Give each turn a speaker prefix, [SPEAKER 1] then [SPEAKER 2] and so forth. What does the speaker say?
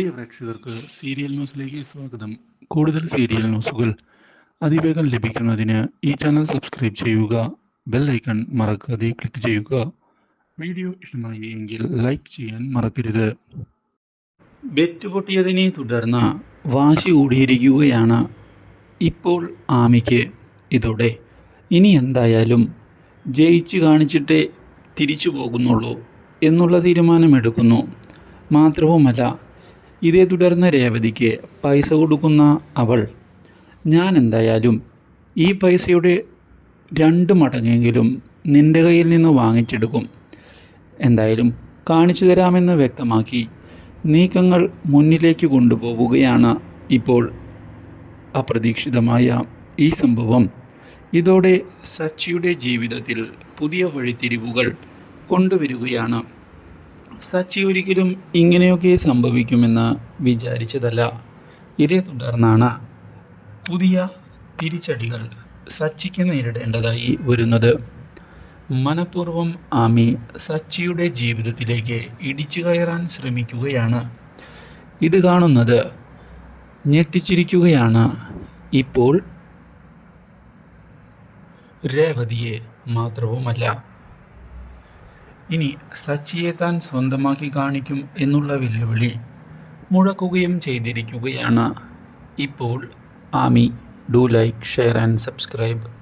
[SPEAKER 1] പ്രിയ പ്രേക്ഷകർക്ക് സീരിയൽ ന്യൂസിലേക്ക് സ്വാഗതം. കൂടുതൽ സീരിയൽ ന്യൂസുകൾ അതിവേഗം ലഭിക്കുന്നതിന് ഈ ചാനൽ സബ്സ്ക്രൈബ് ചെയ്യുക ബെൽ ഐക്കൺ മറക്കാതെ ക്ലിക്ക് ചെയ്യുക. വീഡിയോ ഇഷ്ടമായി എങ്കിൽ ലൈക്ക് ചെയ്യാൻ മറക്കരുത്. ബെറ്റ് പൊട്ടിയതിനെ തുടർന്ന് വാശി കൂടിയിരിക്കുകയാണ് ഇപ്പോൾ ആമിക്ക്. ഇതോടെ ഇനി എന്തായാലും ജയിച്ച് കാണിച്ചിട്ടേ തിരിച്ചു പോകുന്നുള്ളൂ എന്നുള്ള തീരുമാനമെടുക്കുന്നു. മാത്രവുമല്ല ഇതേ തുടർന്ന് രേവതിക്ക് പൈസ കൊടുക്കുന്ന അവൾ ഞാൻ എന്തായാലും ഈ പൈസയുടെ രണ്ട് മടങ്ങെങ്കിലും നിന്റെ കയ്യിൽ നിന്ന് വാങ്ങിച്ചെടുക്കും. എന്തായാലും കാണിച്ചു തരാമെന്ന് വ്യക്തമാക്കി നീക്കങ്ങൾ മുന്നിലേക്ക് കൊണ്ടുപോവുകയാണ് ഇപ്പോൾ അപ്രതീക്ഷിതമായ ഈ സംഭവം. ഇതോടെ സച്ചിയുടെ ജീവിതത്തിൽ പുതിയ വഴിത്തിരിവുകൾ കൊണ്ടുവരികയാണ്. സച്ചി ഒരിക്കലും ഇങ്ങനെയൊക്കെ സംഭവിക്കുമെന്ന് വിചാരിച്ചതല്ല. ഇതേ തുടർന്നാണ് പുതിയ തിരിച്ചടികൾ സച്ചിക്ക് നേരിടേണ്ടതായി വരുന്നത്. മനഃപൂർവം ആമി സച്ചിയുടെ ജീവിതത്തിലേക്ക് ഇടിച്ചു കയറാൻ ശ്രമിക്കുകയാണ്. ഇത് കാണുന്നത് ഞെട്ടിച്ചിരിക്കുകയാണ്. ഇപ്പോൾ രേവതിയെ മാത്രവുമല്ല ഇനി സച്ചിയെ താൻ സ്വന്തമാക്കി കാണിക്കും എന്നുള്ള വെല്ലുവിളി മുഴക്കുകയും ചെയ്തിരിക്കുകയാണ്. ഇപ്പോൾ Ami do like share and subscribe.